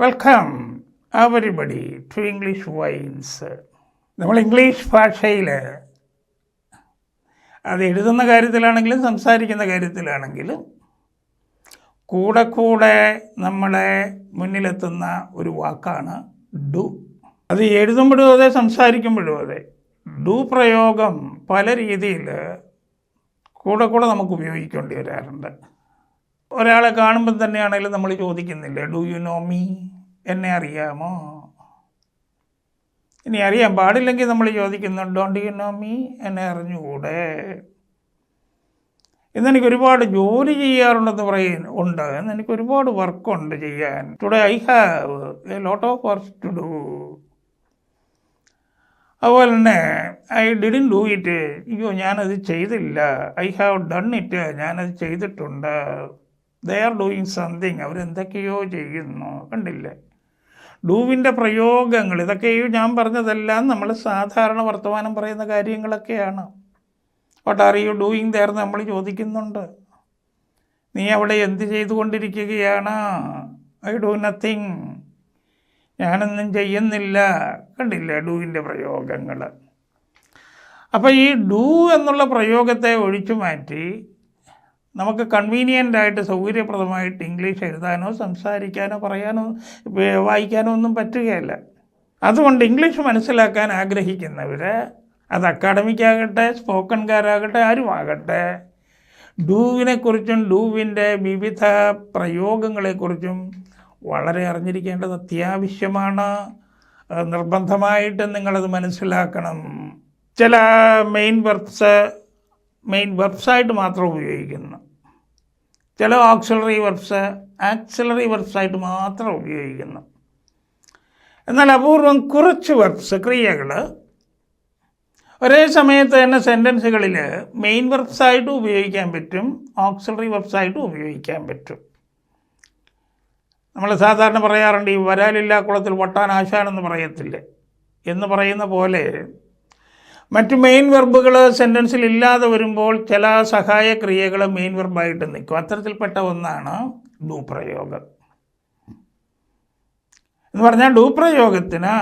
Welcome everybody to English vines നമ്മൾ English ഭാഷയിൽ അത് എഴുതുന്ന കാര്യത്തിലാണെങ്കിലും സംസാരിക്കുന്ന കാര്യത്തിലാണെങ്കിലും കൂടെ കൂടെ നമ്മളെ മുന്നിലെത്തുന്ന ഒരു വാക്കാണ് ഡു. അത് എഴുതുമ്പോഴും അതെ സംസാരിക്കുമ്പോഴും അതെ. ഡു പ്രയോഗം പല രീതിയിൽ കൂടെ കൂടെ നമുക്ക് ഉപയോഗിക്കേണ്ടി വരാറുണ്ട്. ഒരാളെ കാണുമ്പോൾ തന്നെയാണെങ്കിലും നമ്മൾ ചോദിക്കുന്നില്ല ഡു യു നോ മീ എന്നെ അറിയാമോ? ഇനി അറിയാൻ പാടില്ലെങ്കിൽ നമ്മൾ ചോദിക്കുന്നു ഡോണ്ട് യു നോ മീ എന്നെ അറിഞ്ഞുകൂടെ? ഇന്നെനിക്ക് ഒരുപാട് ജോലി ചെയ്യാറുണ്ടെന്ന് പറയുന്നു ഉണ്ട്. ഇന്ന് എനിക്ക് ഒരുപാട് വർക്കുണ്ട് ചെയ്യാൻ. Today I have a lot of work to do അതുപോലെ തന്നെ ഐ ഡിഡിൻ ഡു ഇറ്റ് അയ്യോ ഞാനത് ചെയ്തില്ല. ഐ ഹാവ് ഡൺ ഇറ്റ് ഞാനത് ചെയ്തിട്ടുണ്ട്. ദേ ആർ ഡൂയിങ് സംതിങ് അവരെന്തൊക്കെയോ ചെയ്യുന്നു. കണ്ടില്ലേ? ഡൂവിന്റെ പ്രയോഗങ്ങൾ. ഇതൊക്കെയോ ഞാൻ പറഞ്ഞതെല്ലാം നമ്മൾ സാധാരണ വർത്തമാനം പറയുന്ന കാര്യങ്ങളൊക്കെയാണ്. What are you doing there നമ്മൾ ചോദിക്കുന്നുണ്ട്. നീ അവിടെ എന്ത് ചെയ്തുകൊണ്ടിരിക്കുകയാണ്? ഐ ഡു നത്തിങ് ഞാനൊന്നും ചെയ്യുന്നില്ല. കണ്ടില്ല? ഡൂവിന്റെ പ്രയോഗങ്ങൾ. അപ്പോൾ ഈ ഡൂ എന്നുള്ള പ്രയോഗത്തെ ഒഴിച്ചു മാറ്റി നമുക്ക് കൺവീനിയന്റ് ആയിട്ട് സൗകര്യപ്രദമായിട്ട് ഇംഗ്ലീഷ് എഴുതാനോ സംസാരിക്കാനോ പറയാനോ വായിക്കാനോ ഒന്നും പറ്റുകയില്ല. അതുകൊണ്ട് ഇംഗ്ലീഷ് മനസ്സിലാക്കാൻ ആഗ്രഹിക്കുന്നവർ അത് അക്കാഡമിക്കാകട്ടെ സ്പോക്കൺകാരാകട്ടെ ആരുമാകട്ടെ ഡൂവിനെക്കുറിച്ചും ഡൂവിന്റെ വിവിധ പ്രയോഗങ്ങളെക്കുറിച്ചും വളരെ അറിഞ്ഞിരിക്കേണ്ടത് അത്യാവശ്യമാണ്. നിർബന്ധമായിട്ട് നിങ്ങളത് മനസ്സിലാക്കണം. ചില മെയിൻ വെർബ്സ് മെയിൻ വെബ്സൈറ്റ് മാത്രം ഉപയോഗിക്കുന്നു. ചില ഓക്സിലറി വെർബ്സ് ആക്സിലറി വെർബ്സായിട്ട് മാത്രം ഉപയോഗിക്കുന്നു. എന്നാൽ അപൂർവം കുറച്ച് വെർബ്സ് ക്രിയകൾ ഒരേ സമയത്ത് തന്നെ സെന്റൻസുകളിൽ മെയിൻ വെർബ്സായിട്ടും ഉപയോഗിക്കാൻ പറ്റും ഓക്സിലറി വെർബ്സായിട്ടും ഉപയോഗിക്കാൻ പറ്റും. നമ്മൾ സാധാരണ പറയാറുണ്ട് ഈ വരാലില്ലാ കുളത്തിൽ വട്ടാൻ ആശാനെന്ന് പറയത്തില്ലേ? എന്ന് പറയുന്ന പോലെ മറ്റ് മെയിൻ വെർബുകൾ സെന്റൻസിൽ ഇല്ലാതെ വരുമ്പോൾ ചില സഹായ ക്രിയകൾ മെയിൻ വെർബായിട്ട് നിൽക്കും. അത്തരത്തിൽപ്പെട്ട ഒന്നാണ് ഡൂപ്രയോഗം എന്ന് പറഞ്ഞാൽ ഡൂപ്രയോഗത്തിന്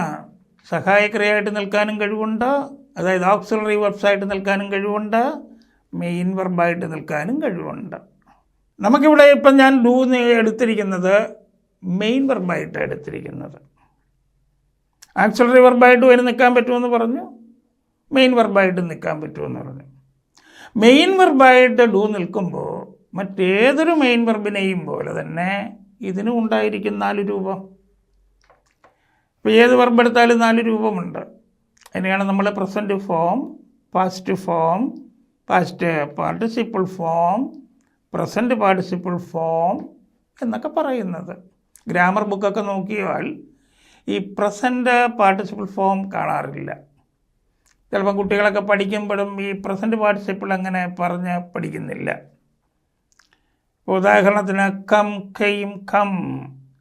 സഹായക്രിയയായിട്ട് നിൽക്കാനും കഴിവുണ്ട്. അതായത് ഓക്സിലറി വെബ്സായിട്ട് നിൽക്കാനും കഴിവുണ്ട്. മെയിൻ വെർബായിട്ട് നിൽക്കാനും കഴിവുണ്ട്. നമുക്കിവിടെ ഇപ്പം ഞാൻ ഡൂ എടുത്തിരിക്കുന്നത് മെയിൻ വെർബായിട്ട് എടുത്തിരിക്കുന്നത്. ആക്സിലറി വെർബായിട്ട് വരെ നിൽക്കാൻ പറ്റുമെന്ന് പറഞ്ഞു. മെയിൻ വെർബായിട്ട് നിൽക്കാൻ പറ്റുമെന്ന് പറഞ്ഞു. മെയിൻ വെർബായിട്ട് ഡു നിൽക്കുമ്പോൾ മറ്റേതൊരു മെയിൻ വെർബിനെയും പോലെ തന്നെ ഇതിനും ഉണ്ടായിരിക്കും നാല് രൂപം. ഇപ്പോൾ ഏത് വെർബ് എടുത്താലും നാല് രൂപമുണ്ട്. അതിനെയാണ് നമ്മൾ present form past form past participle form present participle form എന്നൊക്കെ പറയുന്നത്. ഗ്രാമർ ബുക്കൊക്കെ നോക്കിയാൽ ഈ പ്രസന്റ് പാർട്ടിസിപ്പിൾ ഫോം കാണാറില്ല. ചിലപ്പോൾ കുട്ടികളൊക്കെ പഠിക്കുമ്പോഴും ഈ പ്രസന്റ് പാർട്ടിസിപ്പിൾ അങ്ങനെ പറഞ്ഞ് പഠിക്കുന്നില്ല. ഉദാഹരണത്തിന് കം കെയും കം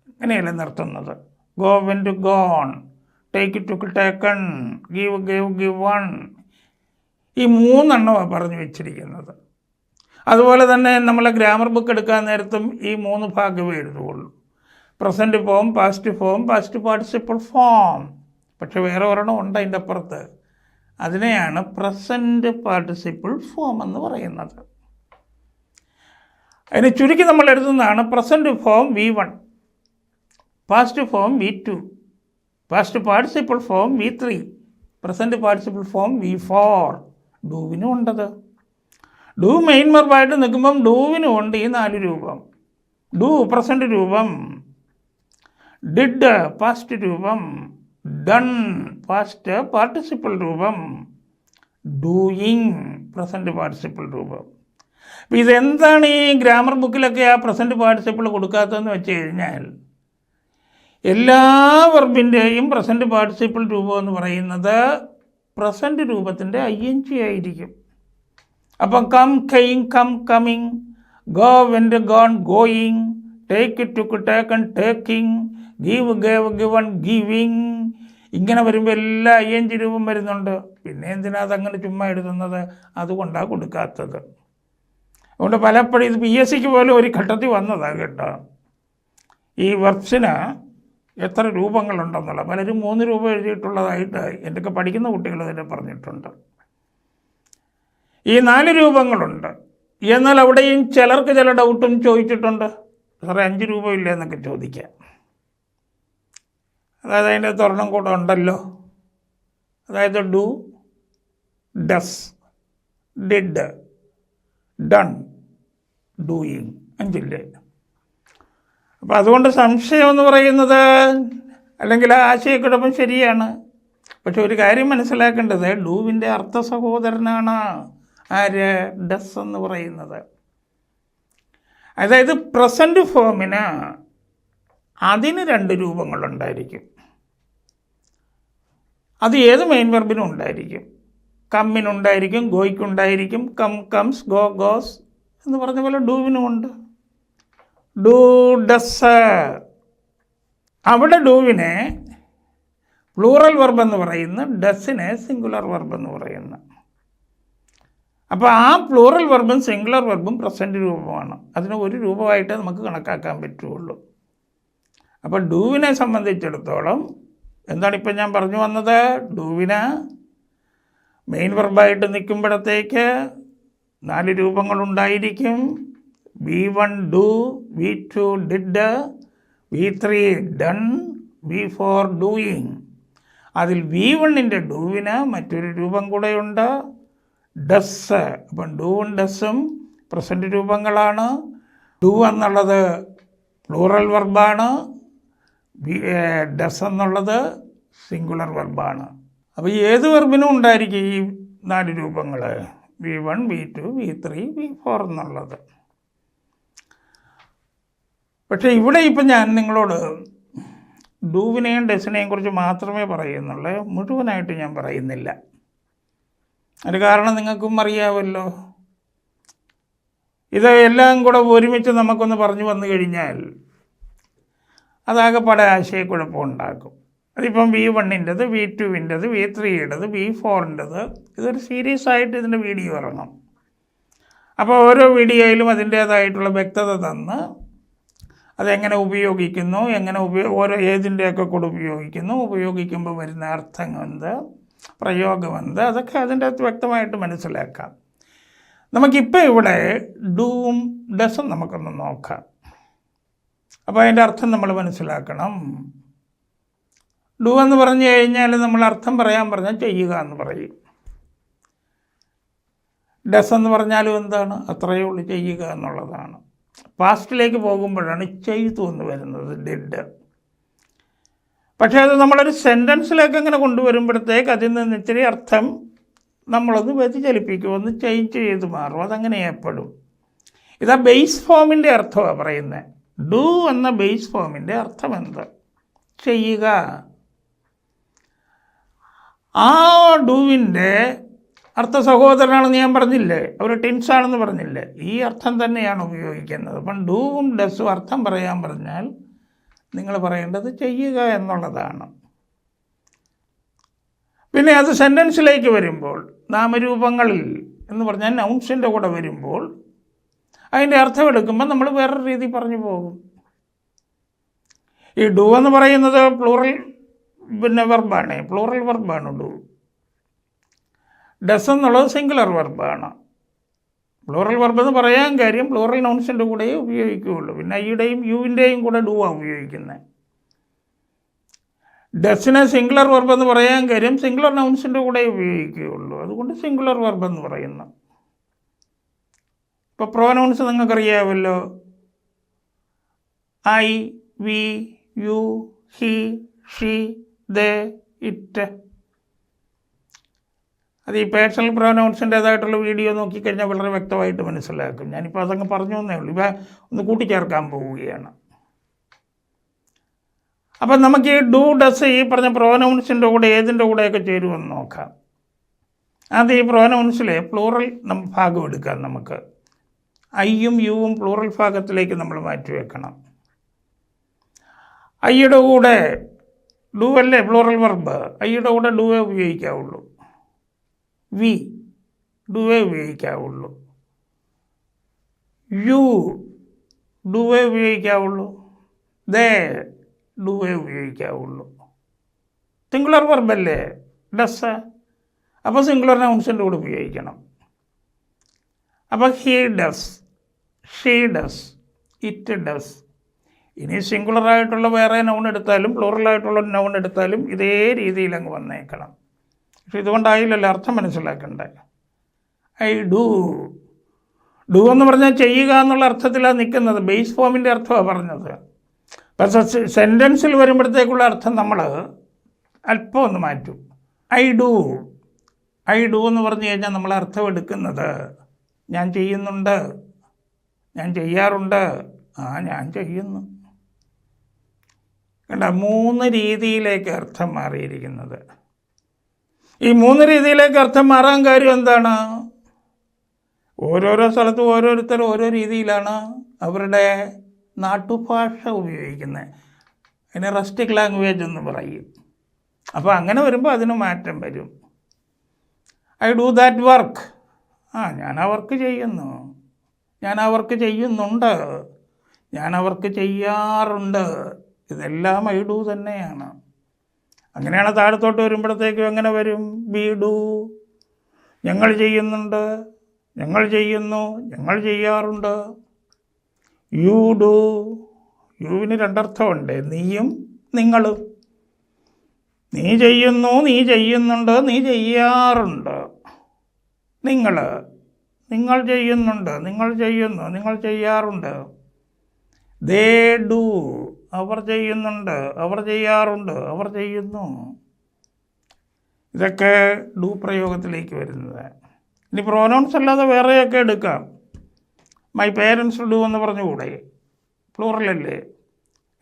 അങ്ങനെയല്ല നിർത്തുന്നത്. Go went to gone take to taken give give give one. ഈ മൂന്നെണ്ണമാണ് പറഞ്ഞു വെച്ചിരിക്കുന്നത്. അതുപോലെ തന്നെ നമ്മൾ ഗ്രാമർ ബുക്ക് എടുക്കാൻ നേരത്തും ഈ മൂന്ന് ഭാഗമേ എഴുതുകയുള്ളൂ. Present form past form past participle form. പക്ഷെ വേറെ ഒരെണ്ണം ഉണ്ട് അതിന്റെ അപ്പുറത്ത്. അതിനെയാണ് പ്രസന്റ് പാർട്ടിസിപ്പിൾ ഫോം എന്ന് പറയുന്നത്. അതിന് ചുരുക്കി നമ്മൾ എഴുതുന്നതാണ് present form V one past form V two past participle form V three present participle form V four ഡൂവിനും ഉണ്ടത്. ഡൂ മെയിൻ വെർബായിട്ട് നിൽക്കുമ്പം ഡൂവിനും ഉണ്ട് ഈ നാല് രൂപം. ഡൂ പ്രസന്റ് രൂപം. ഡിഡ് പാസ്റ്റ് രൂപം. ഡൺ പാസ്റ്റ് പാർട്ടിസിപ്പിൾ രൂപം. ഡൂയിങ് പ്രസന്റ് പാർട്ടിസിപ്പിൾ രൂപം. അപ്പം ഇതെന്താണ് ഈ ഗ്രാമർ ബുക്കിലൊക്കെ ആ പ്രസന്റ് പാർട്ടിസിപ്പിൾ കൊടുക്കാത്തതെന്ന് വെച്ച് കഴിഞ്ഞാൽ എല്ലാ വെർബിന്റെയും പ്രസന്റ് പാർട്ടിസിപ്പിൾ രൂപം എന്ന് പറയുന്നത് പ്രസന്റ് രൂപത്തിന്റെ ഐ എൻ ജി ആയിരിക്കും. അപ്പം come came come coming go went gone going take it took taken taking give gave given giving ഇങ്ങനെ വരുമ്പോൾ എല്ലാ അയ്യഞ്ച് രൂപം വരുന്നുണ്ട്. പിന്നെ എന്തിനാ അതങ്ങനെ ചുമ്മാ എഴുതുന്നത്? അതുകൊണ്ടാണ് കൊടുക്കാത്തത്. അതുകൊണ്ട് പലപ്പോഴും ഇത് പി എസ് സിക്ക് പോലും ഒരു ഘട്ടത്തിൽ വന്നതാണ് കേട്ടോ. ഈ വെർബ്സിന് എത്ര രൂപങ്ങളുണ്ടെന്നുള്ള. പലരും മൂന്ന് രൂപ എഴുതിയിട്ടുള്ളതായിട്ട് എന്തൊക്കെ പഠിക്കുന്ന കുട്ടികൾ തന്നെ പറഞ്ഞിട്ടുണ്ട്. ഈ നാല് രൂപങ്ങളുണ്ട്. എന്നാൽ അവിടെയും ചിലർക്ക് ചില ഡൗട്ടും ചോദിച്ചിട്ടുണ്ട്. സാറേ അഞ്ച് രൂപ ഇല്ല? എന്നൊക്കെ ചോദിക്കാം. അതായത് അതിന്റെ തുറണം കൂടെ ഉണ്ടല്ലോ. അതായത് do does did done doing അഞ്ചില്ലേ? അപ്പം അതുകൊണ്ട് സംശയം എന്ന് പറയുന്നത് അല്ലെങ്കിൽ ആ ആശയക്കുഴപ്പം ശരിയാണ്. പക്ഷെ ഒരു കാര്യം മനസ്സിലാക്കേണ്ടത് ഡൂവിന്റെ അർത്ഥ സഹോദരനാണ് ആര്? ഡസ് എന്ന് പറയുന്നത്. അതായത് പ്രസന്റ് ഫോമിന് അതിന് രണ്ട് രൂപങ്ങളുണ്ടായിരിക്കും. അത് ഏത് മെയിൻ വെർബിനും ഉണ്ടായിരിക്കും. കമ്മിനുണ്ടായിരിക്കും ഗോയ്ക്കുണ്ടായിരിക്കും കം കംസ് ഗോ ഗോസ് എന്ന് പറഞ്ഞ പോലെ ഡൂവിനും ഉണ്ട്. ഡൂ ഡസ് അവിടെ ഡൂവിനെ പ്ലൂറൽ വെർബ് എന്ന് പറയുന്ന ഡസ്സിനെ സിംഗുലർ വെർബ് എന്ന് പറയുന്നു. അപ്പോൾ ആ പ്ലൂറൽ വെർബും സിംഗുലർ വെർബും പ്രസന്റ് രൂപമാണ്. അതിന് ഒരു രൂപമായിട്ട് നമുക്ക് കണക്കാക്കാൻ പറ്റുള്ളൂ. അപ്പോൾ ഡൂവിനെ സംബന്ധിച്ചിടത്തോളം എന്താണ് ഇപ്പം ഞാൻ പറഞ്ഞു വന്നത്? ഡൂവിന് മെയിൻ വെർബായിട്ട് നിൽക്കുമ്പോഴത്തേക്ക് നാല് രൂപങ്ങളുണ്ടായിരിക്കും. V one do V two did V three done V four doing. അതിൽ വി വണ്ണിന്റെ ഡൂവിന് മറ്റൊരു രൂപം കൂടെയുണ്ട്. ഡസ്. അപ്പം ഡൂവും ഡസ്സും പ്രസന്റ് രൂപങ്ങളാണ്. ഡു എന്നുള്ളത് പ്ലൂറൽ വെർബാണ് ഡസ് എന്നുള്ളത് സിംഗുലർ വെർബാണ് അപ്പോൾ ഏത് വെർബിനും ഉണ്ടായിരിക്കും ഈ നാല് രൂപങ്ങൾ V one V two V three V four എന്നുള്ളത്. പക്ഷേ ഇവിടെ ഇപ്പം ഞാൻ നിങ്ങളോട് ഡൂവിനെയും ഡെസിനെയും കുറിച്ച് മാത്രമേ പറയുന്നുള്ളൂ മുഴുവനായിട്ട് ഞാൻ പറയുന്നില്ല. അതിന് കാരണം നിങ്ങൾക്കും അറിയാമല്ലോ ഇത് എല്ലാം കൂടെ ഒരുമിച്ച് നമുക്കൊന്ന് പറഞ്ഞു വന്നു കഴിഞ്ഞാൽ അതാകെപ്പാടെ ആശയക്കുഴപ്പം ഉണ്ടാക്കും അതിപ്പം വി വണ്ണിന്റെത് വി ടുവിന്റെത് വി ത്രീയുടേത് വി ഫോറിന്റെത് ഇതൊരു സീരീസ് ആയിട്ട് ഇതിന്റെ വീഡിയോ ഇറങ്ങും. അപ്പോൾ ഓരോ വീഡിയോയിലും അതിന്റേതായിട്ടുള്ള വ്യക്തത തന്ന് അതെങ്ങനെ ഉപയോഗിക്കുന്നു എങ്ങനെ ഉപയോഗ ഓരോ ഏതിന്റെയൊക്കെ കൂടെ ഉപയോഗിക്കുന്നു ഉപയോഗിക്കുമ്പോൾ വരുന്ന അർത്ഥങ്ങൾ എന്ത് പ്രയോഗം എന്ത് അതൊക്കെ അതിന്റെ അകത്ത് വ്യക്തമായിട്ട് മനസ്സിലാക്കാം. നമുക്കിപ്പോൾ ഇവിടെ ഡൂം ഡസും നമുക്കൊന്ന് നോക്കാം. അപ്പോൾ അതിന്റെ അർത്ഥം നമ്മൾ മനസ്സിലാക്കണം. ഡു എന്ന് പറഞ്ഞു കഴിഞ്ഞാൽ നമ്മൾ അർത്ഥം പറയാൻ പറഞ്ഞാൽ ചെയ്യുക എന്ന് പറയും. ഡസ് എന്ന് പറഞ്ഞാലും എന്താണ്? അത്രയേ ഉള്ളൂ ചെയ്യുക എന്നുള്ളതാണ്. പാസ്റ്റിലേക്ക് പോകുമ്പോഴാണ് ചെയ്തു എന്ന് വരുന്നത് ഡിഡ് പക്ഷേ അത് നമ്മളൊരു സെന്റൻസിലേക്ക് അങ്ങനെ കൊണ്ടുവരുമ്പോഴത്തേക്ക് അതിൽ നിന്ന് ഇത്തിരി അർത്ഥം നമ്മളൊന്ന് വ്യതിചലിപ്പിക്കും ഒന്ന് ചേഞ്ച് ചെയ്ത് മാറും. അതങ്ങനെ ഏർപ്പെടും. ഇതാ ബേസ് ഫോമിന്റെ അർത്ഥമാണ് പറയുന്നത് ഡു എന്ന ബേസ് ഫോമിന്റെ അർത്ഥം എന്ത് ചെയ്യുക. ആ ഡൂവിന്റെ അർത്ഥ സഹോദരനാണെന്ന് ഞാൻ പറഞ്ഞില്ലേ? അവർ ടിൻസാണെന്ന് പറഞ്ഞില്ലേ? ഈ അർത്ഥം തന്നെയാണ് ഉപയോഗിക്കുന്നത്. അപ്പം ഡൂവും ഡസും അർത്ഥം പറയാൻ പറഞ്ഞാൽ നിങ്ങൾ പറയേണ്ടത് ചെയ്യുക എന്നുള്ളതാണ്. പിന്നെ അത് സെന്റൻസിലേക്ക് വരുമ്പോൾ നാമരൂപങ്ങളിൽ എന്ന് പറഞ്ഞാൽ നൗൺസിന്റെ കൂടെ വരുമ്പോൾ അതിന്റെ അർത്ഥം എടുക്കുമ്പോൾ നമ്മൾ വേറൊരു രീതി പറഞ്ഞു പോകും. ഈ ഡു എന്ന് പറയുന്നത് പ്ലൂറൽ പിന്നെ വെർബാണ് പ്ലൂറൽ വെർബാണ് ഡു. ഡസ് എന്നുള്ളത് സിംഗുലർ വെർബാണ് പ്ലൂറൽ വെർബ് എന്ന് പറയാൻ കാര്യം പ്ലൂറൽ നൗൺസിന്റെ കൂടെ ഉപയോഗിക്കുകയുള്ളൂ. പിന്നെ ഐയുടെയും യുവിന്റെയും കൂടെ ഡു ആണ് ഉപയോഗിക്കുന്നത്. ഡസിനെ സിംഗുലർ വെർബ് എന്ന് പറയാൻ കാര്യം സിംഗുലർ നൗൺസിന്റെ കൂടെ ഉപയോഗിക്കുകയുള്ളൂ. അതുകൊണ്ട് സിംഗുലർ വെർബ് എന്ന് പറയുന്നു. ഇപ്പോൾ പ്രോനൗൺസ് നിങ്ങൾക്ക് നിങ്ങൾക്കറിയാമല്ലോ. I we you he she they it. അത് ഈ പേഴ്സണൽ പ്രൊനൗൺസിന്റേതായിട്ടുള്ള വീഡിയോ നോക്കിക്കഴിഞ്ഞാൽ വളരെ വ്യക്തമായിട്ട് മനസ്സിലാക്കും. ഞാനിപ്പോൾ അതങ്ങ് പറഞ്ഞു തന്നേ ഉള്ളൂ. ഇവ ഒന്ന് കൂട്ടിച്ചേർക്കാൻ പോവുകയാണ്. അപ്പം നമുക്ക് ഈ ഡു ഡസ് ഈ പറഞ്ഞ പ്രോനൗൺസിന്റെ കൂടെ ഏതിന്റെ കൂടെയൊക്കെ ചേരുമെന്ന് നോക്കാം. അത് ഈ പ്രോനൗൺസിലെ പ്ലൂറൽ ഭാഗം എടുക്കാം നമുക്ക്. ഐയും യുവും പ്ലൂറൽ ഭാഗത്തിലേക്ക് നമ്മൾ മാറ്റിവെക്കണം. ഐയുടെ കൂടെ ഡു അല്ലേ പ്ലൂറൽ വർബ്. ഐയുടെ കൂടെ ഡുവേ ഉപയോഗിക്കാവുള്ളൂ. വി ഡുവേ ഉപയോഗിക്കാവുള്ളൂ. യു ഡുവേ ഉപയോഗിക്കാവുള്ളൂ. ദേ ഡൂവേ ഉപയോഗിക്കാവുള്ളൂ. സിംഗുലർ വർബല്ലേ? ഡസ്. അപ്പോൾ സിംഗുലർ നൗൺസിന്റെ കൂടെ ഉപയോഗിക്കണം. അപ്പോൾ he does. She does it does ഇനി സിംഗുലറായിട്ടുള്ള വേറെ നൗൺ എടുത്താലും പ്ലൂറലായിട്ടുള്ള നൗൺ എടുത്താലും ഇതേ രീതിയിൽ അങ്ങ് വന്നേക്കണം. പക്ഷെ ഇതുകൊണ്ടായില്ലല്ലോ അർത്ഥം മനസ്സിലാക്കണ്ടേ. ഐ ഡു ഡു എന്ന് പറഞ്ഞാൽ ചെയ്യുക എന്നുള്ള അർത്ഥത്തിലാണ് നിൽക്കുന്നത്. ബേസ് ഫോമിന്റെ അർത്ഥമാണ് പറഞ്ഞത്. പക്ഷേ സെന്റൻസിൽ വരുമ്പോഴത്തേക്കുള്ള അർത്ഥം നമ്മൾ അല്പം ഒന്ന് മാറ്റും. ഐ ഡു ഐ ഡു എന്ന് പറഞ്ഞു കഴിഞ്ഞാൽ നമ്മൾ അർത്ഥം എടുക്കുന്നത് ഞാൻ ചെയ്യുന്നുണ്ട്. ഞാൻ ചെയ്യാറുണ്ട്. ആ ഞാൻ ചെയ്യുന്നു. കണ്ട മൂന്ന് രീതിയിലേക്ക് അർത്ഥം മാറിയിരിക്കുന്നത്. ഈ മൂന്ന് രീതിയിലേക്ക് അർത്ഥം മാറാൻ കാര്യം എന്താണ്? ഓരോരോ സ്ഥലത്തും ഓരോരുത്തർ ഓരോ രീതിയിലാണ് അവരുടെ നാട്ടുഭാഷ ഉപയോഗിക്കുന്നത്. അതിനെ റസ്റ്റിക് ലാംഗ്വേജ് എന്ന് പറയും. അപ്പോൾ അങ്ങനെ വരുമ്പോൾ അതിന് മാറ്റം വരും. ഐ ഡു ദാറ്റ് വർക്ക് ആ ഞാൻ ആ വർക്ക് ചെയ്യുന്നു. ഞാൻ അവർക്ക് ചെയ്യുന്നുണ്ട്. ഞാൻ അവർക്ക് ചെയ്യാറുണ്ട്. ഇതെല്ലാം ഐ ഡു തന്നെയാണ്. അങ്ങനെയാണ് താഴത്തോട്ട് വരുമ്പോഴത്തേക്കും എങ്ങനെ വരും? We do. ഞങ്ങൾ ചെയ്യുന്നുണ്ട്. ഞങ്ങൾ ചെയ്യുന്നു. ഞങ്ങൾ ചെയ്യാറുണ്ട്. You do. യുവിന് രണ്ടർത്ഥമുണ്ട്. നീയും നിങ്ങളും. നീ ചെയ്യുന്നു നീ ചെയ്യുന്നുണ്ട് നീ ചെയ്യാറുണ്ട്. നിങ്ങൾ നിങ്ങൾ ചെയ്യുന്നുണ്ട് നിങ്ങൾ ചെയ്യുന്നു നിങ്ങൾ ചെയ്യാറുണ്ട്. ദേ ഡു അവർ ചെയ്യുന്നുണ്ട് അവർ ചെയ്യാറുണ്ട് അവർ ചെയ്യുന്നു. ഇതൊക്കെ ഡു പ്രയോഗത്തിലേക്ക് വരുന്നത്. ഇനി പ്രോനൗൺസ് അല്ലാതെ വേറെയൊക്കെ എടുക്കാം. മൈ പേരൻസ് ഡു എന്ന് പറഞ്ഞുകൂടെ? പ്ലൂറലല്ലേ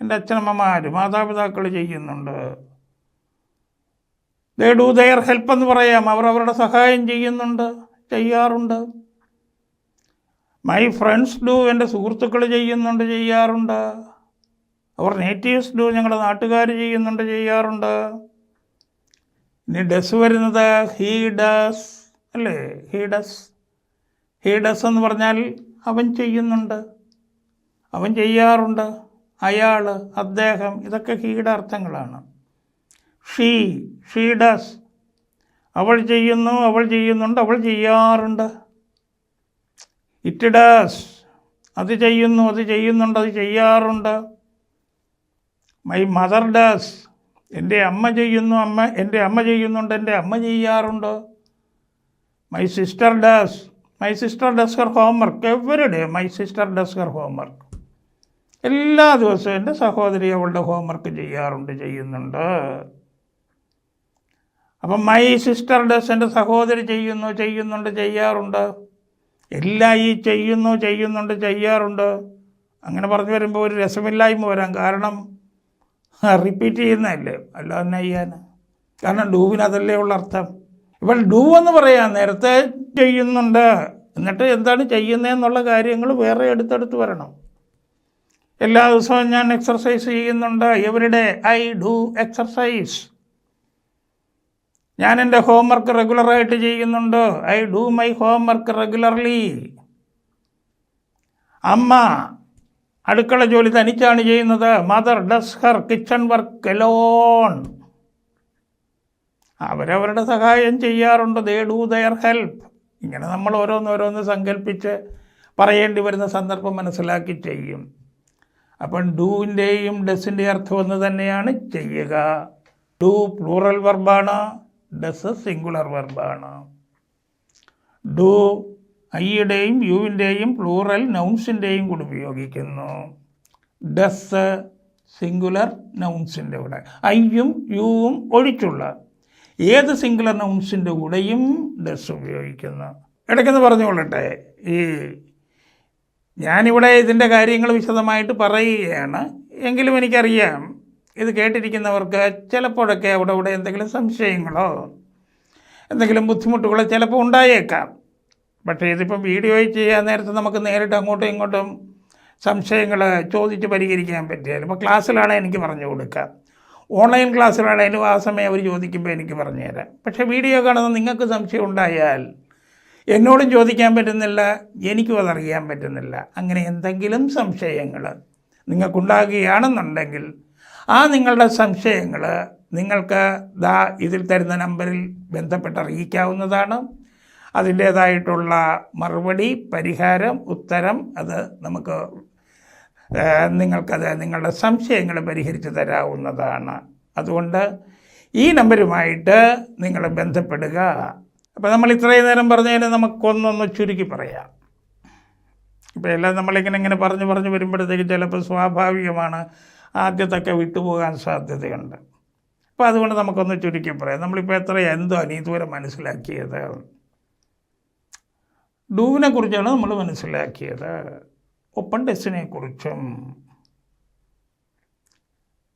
എന്റെ അച്ഛനമ്മമാർ മാതാപിതാക്കൾ ചെയ്യുന്നുണ്ട്. ദേ ഡു ദെയർ ഹെൽപ്പ് എന്ന് പറയാം. അവർ അവരുടെ സഹായം ചെയ്യുന്നുണ്ട് ചെയ്യാറുണ്ട്. മൈ ഫ്രണ്ട്സ് ഡു എന്റെ സുഹൃത്തുക്കൾ ചെയ്യുന്നുണ്ട് ചെയ്യാറുണ്ട്. അവർ നേറ്റീവ്സ് ഡു ഞങ്ങളുടെ നാട്ടുകാർ ചെയ്യുന്നുണ്ട് ചെയ്യാറുണ്ട്. ഇനി ഡസ് വരുന്നത് ഹീ ഡസ് അല്ലേ? ഹീ ഡസ് ഹീ ഡസ് എന്ന് പറഞ്ഞാൽ അവൻ ചെയ്യുന്നുണ്ട്. അവൻ ചെയ്യാറുണ്ട്. അയാൾ അദ്ദേഹം ഇതൊക്കെ ഹീയുടെ അർത്ഥങ്ങളാണ്. ഷീ ഷീ ഡസ് അവൾ ചെയ്യുന്നു അവൾ ചെയ്യുന്നുണ്ട് അവൾ ചെയ്യാറുണ്ട്. ഇറ്റ് ഡാസ് അത് ചെയ്യുന്നു അത് ചെയ്യുന്നുണ്ട് അത് ചെയ്യാറുണ്ട്. മൈ മദർ ഡാസ് എന്റെ അമ്മ ചെയ്യുന്നു അമ്മ എന്റെ അമ്മ ചെയ്യുന്നുണ്ട് എന്റെ അമ്മ ചെയ്യാറുണ്ട്. My sister does my sister does her homework every day my sister does her homework എല്ലാ ദിവസവും എന്റെ സഹോദരി അവളുടെ ഹോംവർക്ക് ചെയ്യാറുണ്ട് ചെയ്യുന്നുണ്ട്. അപ്പം മൈ സിസ്റ്റർ ഡസ് എന്റെ സഹോദരി ചെയ്യുന്നു ചെയ്യുന്നുണ്ട് ചെയ്യാറുണ്ട്. എല്ലാം ഈ ചെയ്യുന്നു ചെയ്യുന്നുണ്ട് ചെയ്യാറുണ്ട്. അങ്ങനെ പറഞ്ഞു വരുമ്പോൾ ഒരു രസമില്ലായ്മ വരാം. കാരണം റിപ്പീറ്റ് ചെയ്യുന്നതല്ലേ? അല്ലാതെ തന്നെ ചെയ്യാൻ കാരണം ഡൂവിന് അതല്ലേ ഉള്ള അർത്ഥം. ഇപ്പോൾ ഡൂ എന്ന് പറയാം നേരത്തെ ചെയ്യുന്നുണ്ട്. എന്നിട്ട് എന്താണ് ചെയ്യുന്നതെന്നുള്ള കാര്യങ്ങൾ വേറെ എടുത്തെടുത്ത് വരണം. എല്ലാ ദിവസവും ഞാൻ എക്സർസൈസ് ചെയ്യുന്നുണ്ട്. എവരിഡേ ഐ ഡു എക്സർസൈസ് ഞാൻ എന്റെ ഹോംവർക്ക് റെഗുലറായിട്ട് ചെയ്യുന്നുണ്ട്? I do my homework regularly അമ്മ അടുക്കള ജോലി തനിച്ചാണ് ചെയ്യുന്നത്. Mother does her kitchen work alone അവരവരുടെ സഹായം ചെയ്യാറുണ്ട്. ദേ ഡു ദയർ ഹെൽപ്പ് ഇങ്ങനെ നമ്മൾ ഓരോന്നോരോന്ന് സങ്കല്പിച്ച് പറയേണ്ടി വരുന്ന സന്ദർഭം മനസ്സിലാക്കി ചെയ്യും. അപ്പം ഡൂവിന്റെയും ഡസിന്റെയും അർത്ഥം ഒന്ന് തന്നെയാണ് ചെയ്യുക. ഡു പ്ലൂറൽ വെർബാണ് ഡസ് സിംഗുലർ വെർബാണ് ഡു ഐയുടെയും യുവിന്റെയും പ്ലൂറൽ നൗൺസിന്റെയും കൂടി ഉപയോഗിക്കുന്നു. ഡസ് സിംഗുലർ നൗൺസിന്റെ കൂടെ. ഐയും യുവും ഒഴിച്ചുള്ള ഏത് സിംഗുലർ നൗൺസിന്റെ കൂടെയും ഡസ് ഉപയോഗിക്കുന്നു. ഇടയ്ക്കെന്ന് പറഞ്ഞുകൊള്ളട്ടെ. ഈ ഞാനിവിടെ ഇതിന്റെ കാര്യങ്ങൾ വിശദമായിട്ട് പറയുകയാണ്. എങ്കിലും എനിക്കറിയാം. ഇത് കേട്ടിരിക്കുന്നവർക്ക് ചിലപ്പോഴൊക്കെ അവിടെ ഇവിടെ എന്തെങ്കിലും സംശയങ്ങളോ എന്തെങ്കിലും ബുദ്ധിമുട്ടുകളോ ചിലപ്പോൾ ഉണ്ടായേക്കാം. പക്ഷേ ഇതിപ്പം വീഡിയോ ചെയ്യാൻ നേരത്തെ നമുക്ക് നേരിട്ട് അങ്ങോട്ടും ഇങ്ങോട്ടും സംശയങ്ങൾ ചോദിച്ച് പരിഹരിക്കാൻ പറ്റിയാലും ഇപ്പോൾ ക്ലാസ്സിലാണ് എനിക്ക് പറഞ്ഞു കൊടുക്കാം ഓൺലൈൻ ക്ലാസ്സിലാണെങ്കിലും ആ സമയം അവർ ചോദിക്കുമ്പോൾ എനിക്ക് പറഞ്ഞു തരാം. പക്ഷേ വീഡിയോ കാണുന്ന നിങ്ങൾക്ക് സംശയം ഉണ്ടായാൽ എന്നോടും ചോദിക്കാൻ പറ്റുന്നില്ല എനിക്കും അതറിയാൻ പറ്റുന്നില്ല. അങ്ങനെ എന്തെങ്കിലും സംശയങ്ങൾ നിങ്ങൾക്കുണ്ടാകുകയാണെന്നുണ്ടെങ്കിൽ ആ നിങ്ങളുടെ സംശയങ്ങൾ നിങ്ങൾക്ക് ദാ ഇതിൽ തരുന്ന നമ്പറിൽ ബന്ധപ്പെട്ട് അറിയിക്കാവുന്നതാണ് അതിന്റേതായിട്ടുള്ള മറുപടി പരിഹാരം ഉത്തരം അത് നമുക്ക് നിങ്ങൾക്കത് നിങ്ങളുടെ സംശയങ്ങൾ പരിഹരിച്ച് തരാവുന്നതാണ്. അതുകൊണ്ട് ഈ നമ്പരുമായിട്ട് നിങ്ങൾ ബന്ധപ്പെടുക. അപ്പോൾ നമ്മൾ ഇത്രയും നേരം പറഞ്ഞതിന് നമുക്കൊന്നൊന്ന് ചുരുക്കി പറയാം. ഇപ്പോൾ എല്ലാം നമ്മളിങ്ങനെ ഇങ്ങനെ പറഞ്ഞു പറഞ്ഞു വരുമ്പോഴത്തേക്ക് ചിലപ്പോൾ സ്വാഭാവികമാണ്. ആദ്യത്തൊക്കെ വിട്ടുപോകാൻ സാധ്യതയുണ്ട്. അപ്പോൾ അതുകൊണ്ട് നമുക്കൊന്ന് ചുരുക്കി പറയാം. നമ്മളിപ്പോൾ എത്ര എന്തോ അനീതുവരെ മനസ്സിലാക്കിയത്. ഡൂവിനെ കുറിച്ചാണ് നമ്മൾ മനസ്സിലാക്കിയത്. ഒപ്പൺ ടെസ്റ്റിനെ കുറിച്ചും.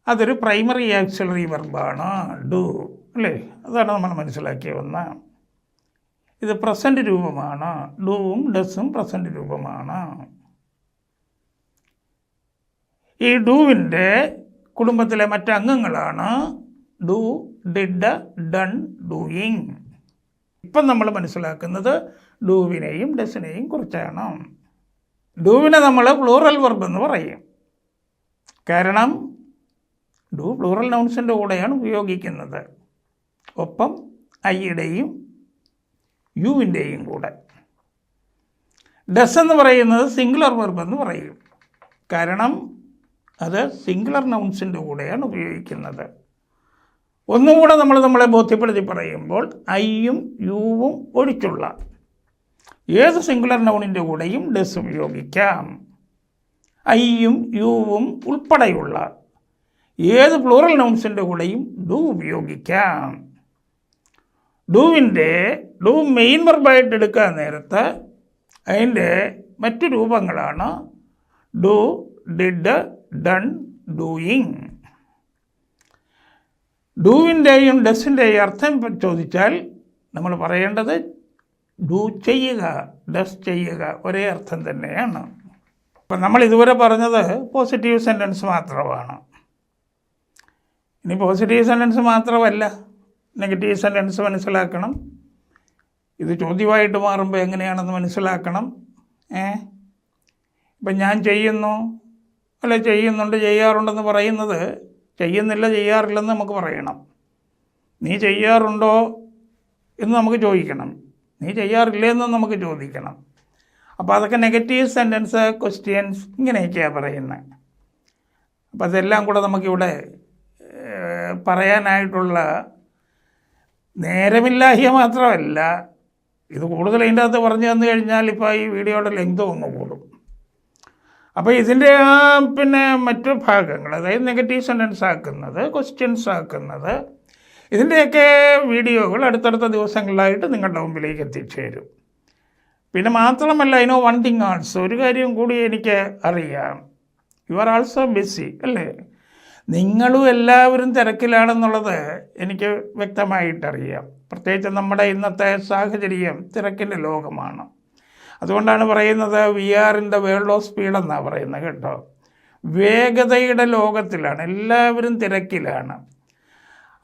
അതൊരു പ്രൈമറി ആക്സിലറി വെർബാണ് ഡു അല്ലേ? അതാണ് നമ്മൾ മനസ്സിലാക്കിയ ഒന്ന്. ഇത് പ്രസന്റ് രൂപമാണ്. ഡൂവും ഡസും പ്രസന്റ് രൂപമാണ്. ഈ ഡൂവിന്റെ കുടുംബത്തിലെ മറ്റംഗങ്ങളാണ് ഡു ഡിഡ് ഡൺ ഡൂയിങ്. ഇപ്പം നമ്മൾ മനസ്സിലാക്കുന്നത് ഡൂവിനെയും ഡസിനെയും കുറിച്ചാണ്. ഡൂവിനെ നമ്മൾ പ്ലൂറൽ വെർബ് എന്ന് പറയും. കാരണം ഡു പ്ലൂറൽ നൗൺസിന്റെ കൂടെയാണ് ഉപയോഗിക്കുന്നത്. ഒപ്പം ഐയുടെയും യുവിന്റെയും കൂടെ. ഡസ് എന്ന് പറയുന്നത് സിംഗുലർ വെർബ് എന്ന് പറയും. കാരണം അത് സിംഗുലർ നൗൺസിന്റെ കൂടെയാണ് ഉപയോഗിക്കുന്നത്. ഒന്നുകൂടെ നമ്മൾ നമ്മളെ ബോധ്യപ്പെടുത്തി പറയുമ്പോൾ ഐയും യുവും ഒഴിച്ചുള്ള ഏത് സിംഗുലർ നൗണിന്റെ കൂടെയും ഡസ് ഉപയോഗിക്കാം. ഐയും യുവും ഉൾപ്പെടെയുള്ള ഏത് പ്ലൂറൽ നൗൺസിന്റെ കൂടെയും ഡു ഉപയോഗിക്കാം. ഡൂവിന്റെ ഡു മെയിൻ വെർബായിട്ട് എടുക്കാൻ നേരത്ത് അതിന്റെ മറ്റു രൂപങ്ങളാണ് ഡു ഡിഡ് ഡൺ ഡൂയിങ് ഡൂവിന്റെയും ഡസിന്റെയും അർത്ഥം ചോദിച്ചാൽ നമ്മൾ പറയേണ്ടത് ഡൂ ചെയ്യുക ഡസ് ചെയ്യുക ഒരേ അർത്ഥം തന്നെയാണ്. അപ്പം നമ്മൾ ഇതുവരെ പറഞ്ഞത് പോസിറ്റീവ് സെന്റൻസ് മാത്രമാണ്. ഇനി പോസിറ്റീവ് സെന്റൻസ് മാത്രമല്ല നെഗറ്റീവ് സെന്റൻസ് മനസ്സിലാക്കണം. ഇത് ചോദ്യമായിട്ട് മാറുമ്പോൾ എങ്ങനെയാണെന്ന് മനസ്സിലാക്കണം. ഏ? ഇപ്പം ഞാൻ ചെയ്യുന്നു അല്ല ചെയ്യുന്നുണ്ട് ചെയ്യാറുണ്ടെന്ന് പറയുന്നത് ചെയ്യുന്നില്ല ചെയ്യാറില്ലെന്ന് നമുക്ക് പറയണം. നീ ചെയ്യാറുണ്ടോ എന്ന് നമുക്ക് ചോദിക്കണം. നീ ചെയ്യാറില്ലേ എന്ന് നമുക്ക് ചോദിക്കണം. അപ്പോൾ അതൊക്കെ നെഗറ്റീവ് സെന്റൻസ് ക്വസ്റ്റ്യൻസ് ഇങ്ങനെയൊക്കെയാണ് പറയുന്നത് അപ്പോൾ അതെല്ലാം കൂടെ നമുക്കിവിടെ പറയാനായിട്ടുള്ള നേരമില്ലാഹിയ മാത്രമല്ല ഇത് കൂടുതൽ അതിന്റെ അകത്ത് പറഞ്ഞു തന്നു കഴിഞ്ഞാൽ ഇപ്പോൾ ഈ വീഡിയോയുടെ ലെങ്ത് ഒന്ന് കൂടും. അപ്പോൾ ഇതിന്റെ ആ പിന്നെ മറ്റു ഭാഗങ്ങൾ അതായത് നെഗറ്റീവ് സെന്റൻസ് ആക്കുന്നത് ക്വസ്റ്റ്യൻസ് ആക്കുന്നത് ഇതിന്റെയൊക്കെ വീഡിയോകൾ അടുത്തടുത്ത ദിവസങ്ങളിലായിട്ട് നിങ്ങളുടെ മുമ്പിലേക്ക് എത്തിച്ചേരും പിന്നെ മാത്രമല്ല I know one thing also ഒരു കാര്യം കൂടി എനിക്ക് അറിയാം. യു ആർ ആൾസോ ബിസി അല്ലേ? നിങ്ങളും എല്ലാവരും തിരക്കിലാണെന്നുള്ളത് എനിക്ക് വ്യക്തമായിട്ടറിയാം. പ്രത്യേകിച്ച് നമ്മുടെ ഇന്നത്തെ സാഹചര്യം തിരക്കിന്റെ ലോകമാണ്. അതുകൊണ്ടാണ് പറയുന്നത് we are in the world of speed എന്നാണ് പറയുന്നത് കേട്ടോ. വേഗതയുടെ ലോകത്തിലാണ് എല്ലാവരും തിരക്കിലാണ്.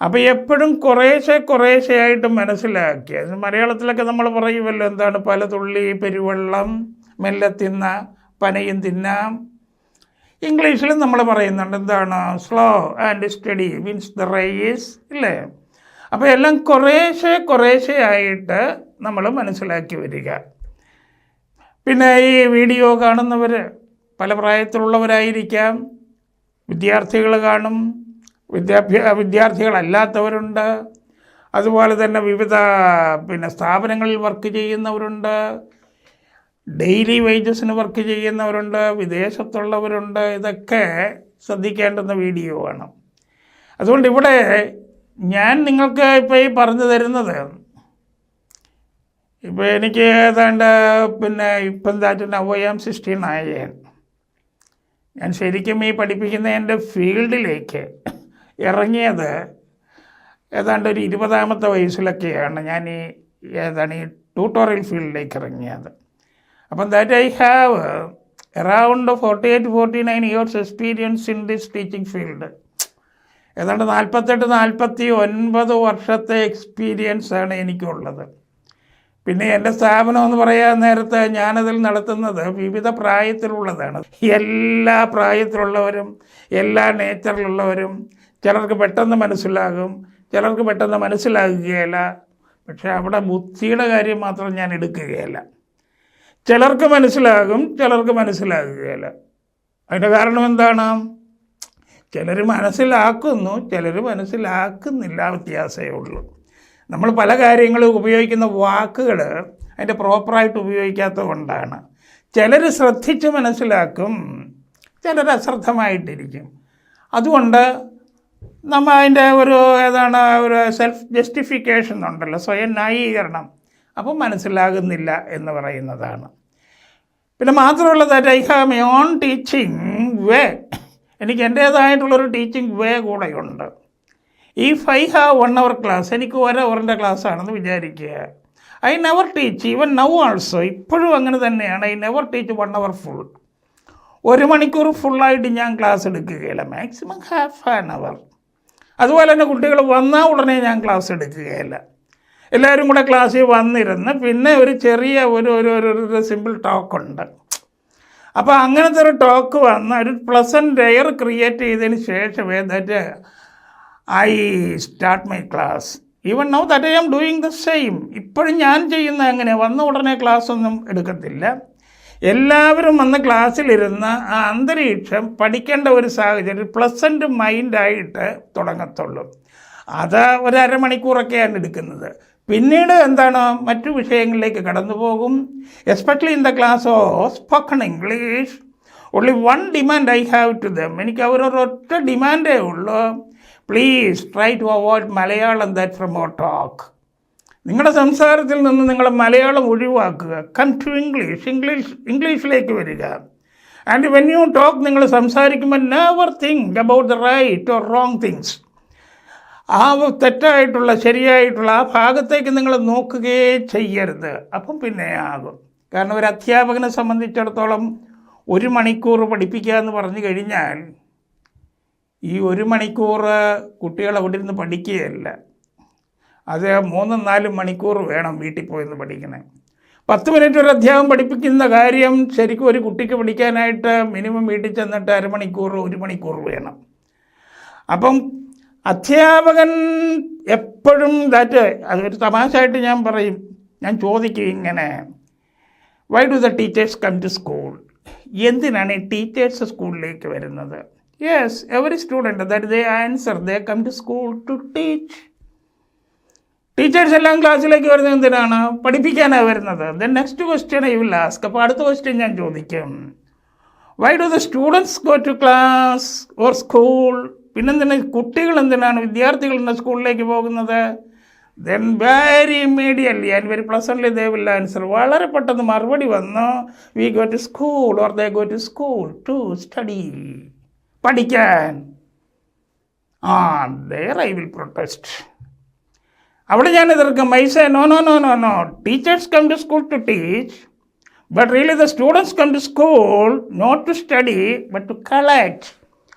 അപ്പോൾ എപ്പോഴും കുറേശ്ശെ കുറേശ്ശെ ആയിട്ട് മനസ്സിലാക്കി. അത് മലയാളത്തിലൊക്കെ നമ്മൾ പറയുമല്ലോ എന്താണ് പല തുള്ളി പെരുവെള്ളം മെല്ലെ തിന്ന പനയും തിന്നാം. ഇംഗ്ലീഷിലും നമ്മൾ പറയുന്നുണ്ട് എന്താണ്? Slow and steady means the race ഇല്ലേ? അപ്പോൾ എല്ലാം കുറേശ്ശെ കുറേശ്ശെ ആയിട്ട് നമ്മൾ മനസ്സിലാക്കി വരിക. പിന്നെ ഈ വീഡിയോ കാണുന്നവർ പല പ്രായത്തിലുള്ളവരായിരിക്കാം. വിദ്യാർത്ഥികൾ കാണും. വിദ്യാഭ്യാ വിദ്യാർത്ഥികളല്ലാത്തവരുണ്ട്. അതുപോലെ തന്നെ വിവിധ പിന്നെ സ്ഥാപനങ്ങളിൽ വർക്ക് ചെയ്യുന്നവരുണ്ട്. ഡെയിലി വേജസിന് വർക്ക് ചെയ്യുന്നവരുണ്ട്. വിദേശത്തുള്ളവരുണ്ട്. ഇതൊക്കെ ശ്രദ്ധിക്കേണ്ടുന്ന വീഡിയോ ആണ്. അതുകൊണ്ട് ഇവിടെ ഞാൻ നിങ്ങൾക്ക് ഇപ്പോൾ ഈ പറഞ്ഞു തരുന്നത് ഇപ്പോൾ എനിക്ക് ഏതാണ്ട് പിന്നെ ഇപ്പം that now I am sixteen ആയേ ഞാൻ ശരിക്കും ഈ പഠിപ്പിക്കുന്ന എന്റെ ഫീൽഡിലേക്ക് ഇറങ്ങിയത് ഏതാണ്ട് ഒരു ഇരുപതാമത്തെ വയസ്സിലൊക്കെയാണ് ഞാൻ ഈ ഏതാണ് ഈ ട്യൂട്ടോറിയൽ ഫീൽഡിലേക്ക് ഇറങ്ങിയത്. അപ്പം that I have around forty eight forty nine years experience in this teaching field. ഏതാണ്ട് നാൽപ്പത്തെട്ട് നാൽപ്പത്തി ഒൻപത് വർഷത്തെ എക്സ്പീരിയൻസ് ആണ് എനിക്കുള്ളത്. പിന്നെ എന്റെ സ്ഥാപനം എന്ന് പറയാൻ നേരത്തെ ഞാനതിൽ നടത്തുന്നത് വിവിധ പ്രായത്തിലുള്ളതാണ്. എല്ലാ പ്രായത്തിലുള്ളവരും എല്ലാ നേച്ചറിലുള്ളവരും ചിലർക്ക് പെട്ടെന്ന് മനസ്സിലാകും ചിലർക്ക് പെട്ടെന്ന് മനസ്സിലാകുകയില്ല. പക്ഷേ അവിടെ ബുദ്ധിയുടെ കാര്യം മാത്രം ഞാൻ എടുക്കുകയില്ല. ചിലർക്ക് മനസ്സിലാകും ചിലർക്ക് മനസ്സിലാകുകയില്ല. അതിന്റെ കാരണം എന്താണ്? ചിലർ മനസ്സിലാക്കുന്നു ചിലർ മനസ്സിലാക്കുന്നില്ല വ്യത്യാസമേ ഉള്ളൂ. നമ്മൾ പല കാര്യങ്ങളും ഉപയോഗിക്കുന്ന വാക്കുകൾ അതിന്റെ പ്രോപ്പറായിട്ട് ഉപയോഗിക്കാത്തത് കൊണ്ടാണ് ചിലർ ശ്രദ്ധിച്ച് മനസ്സിലാക്കും ചിലർ അശ്രദ്ധമായിട്ടിരിക്കും. അതുകൊണ്ട് നമ്മൾ അതിന്റെ ഒരു ഏതാണ് ഒരു സെൽഫ് ജസ്റ്റിഫിക്കേഷൻ ഉണ്ടല്ലോ സ്വയം ന്യായീകരണം. അപ്പം മനസ്സിലാകുന്നില്ല എന്ന് പറയുന്നതാണ്. പിന്നെ മാത്രമല്ല that I have my own teaching way. എനിക്ക് എന്റേതായിട്ടുള്ളൊരു ടീച്ചിങ് വേ കൂടെയുണ്ട്. I have one hour class എനിക്ക് ഒരു അവറിന്റെ ക്ലാസ് ആണെന്ന് വിചാരിക്കുക. I never teach even now also ഇപ്പോഴും അങ്ങനെ തന്നെയാണ്. I never teach one hour full ഒരു മണിക്കൂർ ഫുള്ളായിട്ട് ഞാൻ ക്ലാസ് എടുക്കുകയില്ല. മാക്സിമം ഹാഫ് ആൻ അവർ അതുപോലെ തന്നെ കുട്ടികൾ വന്നാൽ ഉടനെ ഞാൻ ക്ലാസ് എടുക്കുകയില്ല. എല്ലാവരും കൂടെ ക്ലാസ്സിൽ വന്നിരുന്ന് പിന്നെ ഒരു ചെറിയ ഒരു ഒരു ഒരു സിമ്പിൾ ടോക്കുണ്ട് അപ്പോൾ അങ്ങനത്തെ ഒരു ടോക്ക് വന്ന് ഒരു പ്ലസന്റ് എയർ ക്രിയേറ്റ് ചെയ്തതിന് ശേഷമേ that I start my class even now that I am doing the same ഇപ്പോഴും ഞാൻ ചെയ്യുന്ന അങ്ങനെ വന്ന ഉടനെ ക്ലാസ് ഒന്നും എടുക്കത്തില്ല. എല്ലാവരും വന്ന് ക്ലാസ്സിലിരുന്ന് ആ അന്തരീക്ഷം പഠിക്കേണ്ട ഒരു സാഹചര്യം പ്ലസന്റ് മൈൻഡായിട്ട് തുടങ്ങത്തുള്ളൂ. അത് ഒരു അരമണിക്കൂറൊക്കെയാണ് എടുക്കുന്നത്. പിന്നീട് എന്താണ്? മറ്റു വിഷയങ്ങളിലേക്ക് കടന്നു പോകും especially in the class of spoken English only one demand I have to them എനിക്ക് അവരൊരൊറ്റ ഡിമാൻഡേ ഉള്ളൂ. Please try to avoid Malayalam that from or talk നിങ്ങളുടെ സംസാരത്തിൽ നിന്ന് നിങ്ങൾ മലയാളം ഒഴിവാക്കുക. കം ടു ഇംഗ്ലീഷ് ഇംഗ്ലീഷ് ഇംഗ്ലീഷിലേക്ക് വരിക. ആൻഡ് വെൻ യു ടോക്ക് നിങ്ങൾ സംസാരിക്കുമ്പോൾ never think about the right or wrong things ആ തെറ്റായിട്ടുള്ള ശരിയായിട്ടുള്ള ആ ഭാഗത്തേക്ക് നിങ്ങൾ നോക്കുകയേ ചെയ്യരുത്. അപ്പം പിന്നെ ആകും. കാരണം ഒരു അധ്യാപകനെ സംബന്ധിച്ചിടത്തോളം ഒരു മണിക്കൂർ പഠിപ്പിക്കുക എന്ന് പറഞ്ഞു കഴിഞ്ഞാൽ ഈ ഒരു മണിക്കൂർ കുട്ടികൾ അവിടെ ഇരുന്ന് പഠിക്കുകയല്ല. അത് മൂന്നും നാലും മണിക്കൂർ വേണം വീട്ടിൽ പോയിരുന്ന് പഠിക്കണേ. പത്ത് മിനിറ്റ് ഒരു അധ്യാപകം പഠിപ്പിക്കുന്ന കാര്യം ശരിക്കും ഒരു കുട്ടിക്ക് പഠിക്കാനായിട്ട് മിനിമം വീട്ടിൽ ചെന്നിട്ട് അരമണിക്കൂർ ഒരു മണിക്കൂർ വേണം. അപ്പം അധ്യാപകൻ എപ്പോഴും ദാറ്റ് അതൊരു തമാശയായിട്ട് ഞാൻ പറയും. ഞാൻ ചോദിക്കും ഇങ്ങനെ why do the teachers come to school എന്തിനാണ് ഈ ടീച്ചേഴ്സ് സ്കൂളിലേക്ക് വരുന്നത്? Yes every student that they answer they come to school to teach teachers എല്ലാം ക്ലാസ്സിലേക്ക് വരുന്നത് എന്തിനാണ്? പഠിപ്പിക്കാനാണ് വരുന്നത്. Then next question I will ask അപ്പോൾ അടുത്ത ക്വസ്റ്റ്യൻ ഞാൻ ചോദിക്കും. Why do the students go to class or school പിന്നെന്തിനാ? കുട്ടികൾ എന്തിനാണ് വിദ്യാർത്ഥികൾ ഇന്ന് സ്കൂളിലേക്ക് പോകുന്നത്? Then very immediately and very pleasantly they will answer വളരെ പെട്ടെന്ന് മറുപടി വന്നു. We go to school or they go to school to study പഠിക്കാൻ. Ah there I will protest അവിടെ ഞാൻ എതിർക്കും. Maisa no no no no no teachers come to school to teach but really the students come to school not to study but to collect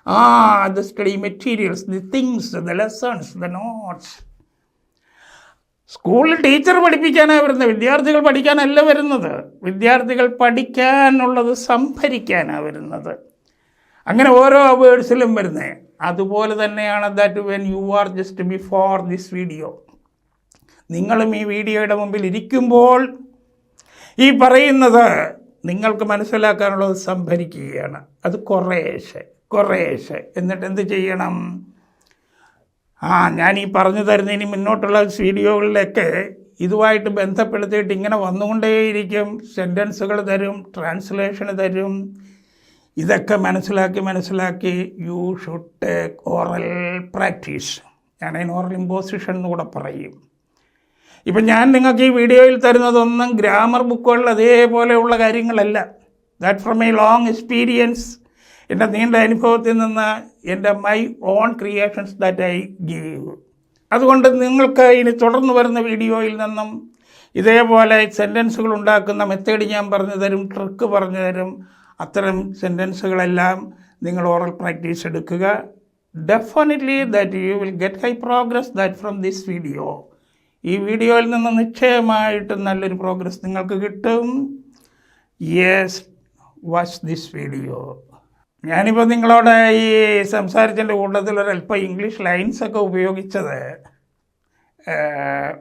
ah the study materials the things the lessons the notes സ്കൂളിൽ teacher പഠിപ്പിക്കാനാണ് വരുന്നത്. വിദ്യാർത്ഥികൾ പഠിക്കാനല്ല വരുന്നത്. വിദ്യാർത്ഥികൾ പഠിക്കാനുള്ളത് സംഭരിക്കാനാണ് വരുന്നത്. അങ്ങനെ ഓരോ വേർഡ്സിലും വരുന്നത് അതുപോലെ തന്നെയാണ് that when you are just before this video നിങ്ങളും ഈ വീഡിയോയുടെ മുമ്പിൽ ഇരിക്കുമ്പോൾ ഈ പറയുന്നത് നിങ്ങൾക്ക് മനസ്സിലാക്കാനുള്ളത് സംഭരിക്കുകയാണ്. അത് കുറേശ്ശെ കുറേശ്ശെ. എന്നിട്ട് എന്ത് ചെയ്യണം? ആ ഞാൻ ഈ പറഞ്ഞു തരുന്ന ഇനി മുന്നോട്ടുള്ള വീഡിയോകളിലൊക്കെ ഇതുമായിട്ട് ബന്ധപ്പെടുത്തിയിട്ട് ഇങ്ങനെ വന്നുകൊണ്ടേയിരിക്കും. സെന്റൻസുകൾ തരും ട്രാൻസ്ലേഷൻ തരും. ഇതൊക്കെ മനസ്സിലാക്കി മനസ്സിലാക്കി you should take oral practice ഞാൻ അതിന് ഓറൽ ഇമ്പോസിഷൻ എന്ന് കൂടെ പറയും. ഇപ്പം ഞാൻ നിങ്ങൾക്ക് ഈ വീഡിയോയിൽ തരുന്നതൊന്നും ഗ്രാമർ ബുക്കുകളിൽ അതേപോലെയുള്ള കാര്യങ്ങളല്ല. That from a long experience എന്റെ നീണ്ട അനുഭവത്തിൽ നിന്ന് എന്റെ my own creations that I give അതുകൊണ്ട് നിങ്ങൾക്ക് ഇനി തുടർന്ന് വരുന്ന വീഡിയോയിൽ നിന്നും ഇതേപോലെ സെന്റൻസുകൾ ഉണ്ടാക്കുന്ന മെത്തേഡ് ഞാൻ പറഞ്ഞു തരും ട്രിക്ക് പറഞ്ഞു തരും അത്തരം സെന്റൻസുകളെല്ലാം നിങ്ങൾ ഓറൽ പ്രാക്ടീസ് എടുക്കുക. Definitely that you will get high progress that from this video ഈ വീഡിയോയിൽ നിന്ന് നിശ്ചയമായിട്ടും നല്ലൊരു പ്രോഗ്രസ് നിങ്ങൾക്ക് കിട്ടും. യെസ് വാച്ച് ദിസ് വീഡിയോ ഞാനിപ്പോൾ നിങ്ങളോട് ഈ സംസാരിച്ചതിന്റെ കൂട്ടത്തിൽ ഒരല്പം ഇംഗ്ലീഷ് ലൈൻസൊക്കെ ഉപയോഗിച്ചത്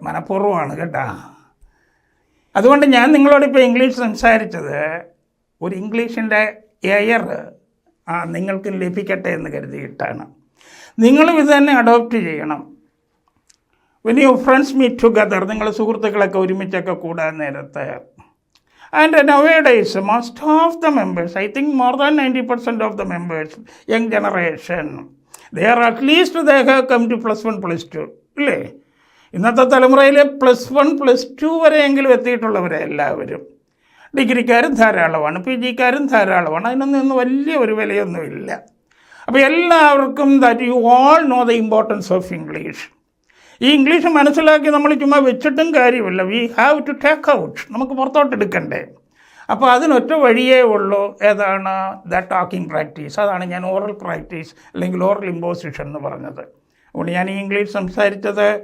മനഃപൂർവമാണ് കേട്ടോ. അതുകൊണ്ട് ഞാൻ നിങ്ങളോട് ഇപ്പോൾ ഇംഗ്ലീഷ് സംസാരിച്ചത് ഒരു ഇംഗ്ലീഷിന്റെ എയർ നിങ്ങൾക്ക് ലഭിക്കട്ടെ എന്ന് കരുതിയിട്ടാണ്. നിങ്ങളും ഇത് തന്നെ അഡോപ്റ്റ് ചെയ്യണം. When you friends meet together നിങ്ങൾ സുഹൃത്തുക്കളൊക്കെ ഒരുമിച്ചൊക്കെ കൂടാൻ നേരത്ത്. And nowadays most of the members I think more than ninety percent of the members young generation they are at least they have come to plus one plus two ഇല്ലേ? ഇന്നത്തെ തലമുറയിൽ plus one plus two വരെയെങ്കിലും എത്തിയിട്ടുള്ളവരെ എല്ലാവരും. ഡിഗ്രിക്കാരും ധാരാളമാണ് P ജിക്കാരും ധാരാളമാണ്. അതിനൊന്നും ഇന്ന് വലിയ ഒരു വിലയൊന്നുമില്ല. അപ്പോൾ എല്ലാവർക്കും that you all know the importance of English ഈ ഇംഗ്ലീഷ് മനസ്സിലാക്കി നമ്മൾ ചുമ്മാ വെച്ചിട്ടും കാര്യമില്ല. We have to take out നമുക്ക് പുറത്തോട്ട് എടുക്കണ്ടേ. അപ്പോൾ അതിനൊറ്റ വഴിയേ ഉള്ളൂ. ഏതാണ്? ദ ടോക്കിംഗ് പ്രാക്ടീസ് അതാണ് ഞാൻ ഓറൽ പ്രാക്ടീസ് അല്ലെങ്കിൽ ഓറൽ ഇമ്പോസിഷൻ എന്ന് പറഞ്ഞത്. അതുകൊണ്ട് ഞാൻ ഈ ഇംഗ്ലീഷ് സംസാരിച്ചത്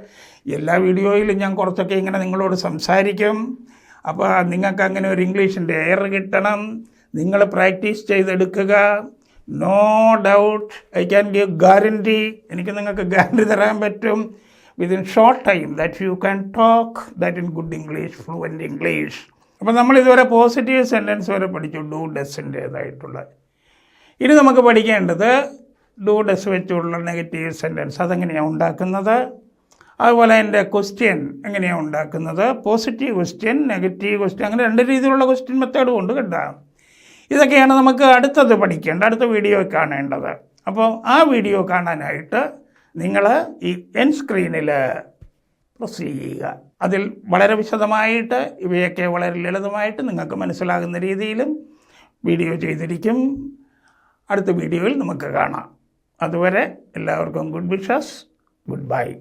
എല്ലാ വീഡിയോയിലും ഞാൻ കുറച്ചൊക്കെ ഇങ്ങനെ നിങ്ങളോട് സംസാരിക്കും. അപ്പോൾ നിങ്ങൾക്ക് അങ്ങനെ ഒരു ഇംഗ്ലീഷിന്റെ എയർ കിട്ടണം. നിങ്ങൾ പ്രാക്ടീസ് ചെയ്തെടുക്കുക. No doubt I can give guarantee എനിക്ക് നിങ്ങൾക്ക് ഗ്യാരന്റി തരാൻ പറ്റും. Within short time that you can talk that in good English fluent English അപ്പോൾ നമ്മൾ ഇതുവരെ പോസിറ്റീവ് സെന്റൻസ് വരെ പഠിച്ചു. ഡു ഡെസിന്റേതായിട്ടുള്ള ഇനി നമുക്ക് പഠിക്കേണ്ടത് ഡു ഡെസ് വെച്ചുള്ള നെഗറ്റീവ് സെന്റൻസ് അതെങ്ങനെയാണ് ഉണ്ടാക്കുന്നത്? അതുപോലെ എന്റെ ക്വസ്റ്റ്യൻ എങ്ങനെയാണ് ഉണ്ടാക്കുന്നത്? പോസിറ്റീവ് ക്വസ്റ്റ്യൻ നെഗറ്റീവ് ക്വസ്റ്റ്യൻ അങ്ങനെ രണ്ട് രീതിയിലുള്ള ക്വസ്റ്റ്യൻ മെത്തേഡും ഉണ്ട് കേട്ടോ. ഇതൊക്കെയാണ് നമുക്ക് അടുത്തത് പഠിക്കേണ്ടത് അടുത്ത വീഡിയോ കാണേണ്ടത്. അപ്പോൾ ആ വീഡിയോ കാണാനായിട്ട് നിങ്ങൾ ഈ എൻ സ്ക്രീനിൽ പ്രസ് ചെയ്യുക. അതിൽ വളരെ വിശദമായിട്ട് ഇവയൊക്കെ വളരെ ലളിതമായിട്ട് നിങ്ങൾക്ക് മനസ്സിലാകുന്ന രീതിയിലും വീഡിയോ ചെയ്തിരിക്കും. അടുത്ത വീഡിയോയിൽ നമുക്ക് കാണാം. അതുവരെ എല്ലാവർക്കും ഗുഡ് വിഷസ് ഗുഡ് ബൈ